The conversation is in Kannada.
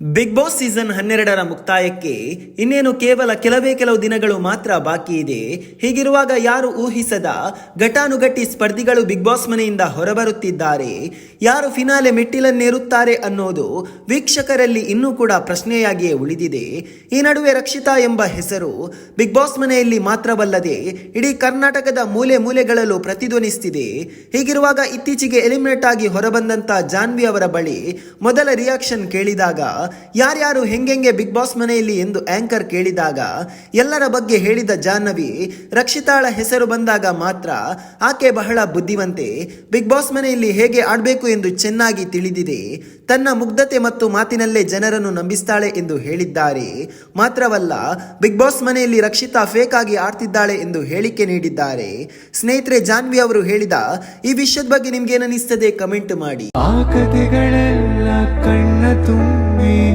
ಬಿಗ್ ಬಾಸ್ ಸೀಸನ್ ಹನ್ನೆರಡರ ಮುಕ್ತಾಯಕ್ಕೆ ಇನ್ನೇನು ಕೇವಲ ಕೆಲವೇ ಕೆಲವು ದಿನಗಳು ಮಾತ್ರ ಬಾಕಿ ಇದೆ. ಹೀಗಿರುವಾಗ ಯಾರು ಊಹಿಸದ ಘಟಾನುಘಟಿ ಸ್ಪರ್ಧಿಗಳು ಬಿಗ್ ಬಾಸ್ ಮನೆಯಿಂದ ಹೊರಬರುತ್ತಿದ್ದಾರೆ. ಯಾರು ಫಿನಾಲೆ ಮೆಟ್ಟಿಲನ್ನೇರುತ್ತಾರೆ ಅನ್ನೋದು ವೀಕ್ಷಕರಲ್ಲಿ ಇನ್ನೂ ಕೂಡ ಪ್ರಶ್ನೆಯಾಗಿಯೇ ಉಳಿದಿದೆ. ಈ ನಡುವೆ ರಕ್ಷಿತಾ ಎಂಬ ಹೆಸರು ಬಿಗ್ ಬಾಸ್ ಮನೆಯಲ್ಲಿ ಮಾತ್ರವಲ್ಲದೆ ಇಡೀ ಕರ್ನಾಟಕದ ಮೂಲೆ ಮೂಲೆಗಳಲ್ಲೂ ಪ್ರತಿಧ್ವನಿಸುತ್ತಿದೆ ಹೀಗಿರುವಾಗ ಇತ್ತೀಚೆಗೆ ಎಲಿಮಿನೇಟ್ ಆಗಿ ಹೊರಬಂದಂತ ಜಾನ್ವಿ ಅವರ ಬಳಿ ಮೊದಲ ರಿಯಾಕ್ಷನ್ ಕೇಳಿದಾಗ ಯಾರ್ಯಾರು ಹೆಂಗೆಂಗೆ ಬಿಗ್ ಬಾಸ್ ಮನೆಯಲ್ಲಿ ಎಂದು ಆಂಕರ್ ಕೇಳಿದಾಗ, ಎಲ್ಲರ ಬಗ್ಗೆ ಹೇಳಿದ ಜಾಹ್ನವಿ, ರಕ್ಷಿತಾಳ ಹೆಸರು ಬಂದಾಗ ಮಾತ್ರ ಆಕೆ ಬಹಳ ಬುದ್ಧಿವಂತೆ, ಬಿಗ್ ಬಾಸ್ ಮನೆಯಲ್ಲಿ ಹೇಗೆ ಆಡಬೇಕು ಎಂದು ಚೆನ್ನಾಗಿ ತಿಳಿದಿದೆ, ತನ್ನ ಮುಗ್ಧತೆ ಮತ್ತು ಮಾತಿನಲ್ಲೇ ಜನರನ್ನು ನಂಬಿಸ್ತಾಳೆ ಎಂದು ಹೇಳಿದ್ದಾರೆ. ಮಾತ್ರವಲ್ಲ, ಬಿಗ್ ಬಾಸ್ ಮನೆಯಲ್ಲಿ ರಕ್ಷಿತಾ ಫೇಕ್ ಆಗಿ ಆಡ್ತಿದ್ದಾಳೆ ಎಂದು ಹೇಳಿಕೆ ನೀಡಿದ್ದಾರೆ. ಸ್ನೇಹಿತರೆ ಜಾನ್ವಿ ಅವರು ಹೇಳಿದ, ಈ ವಿಷಯದ ಬಗ್ಗೆ ನಿಮ್ಗೇನನಿಸ್ತದೆ ಕಮೆಂಟ್ ಮಾಡಿ. তুমি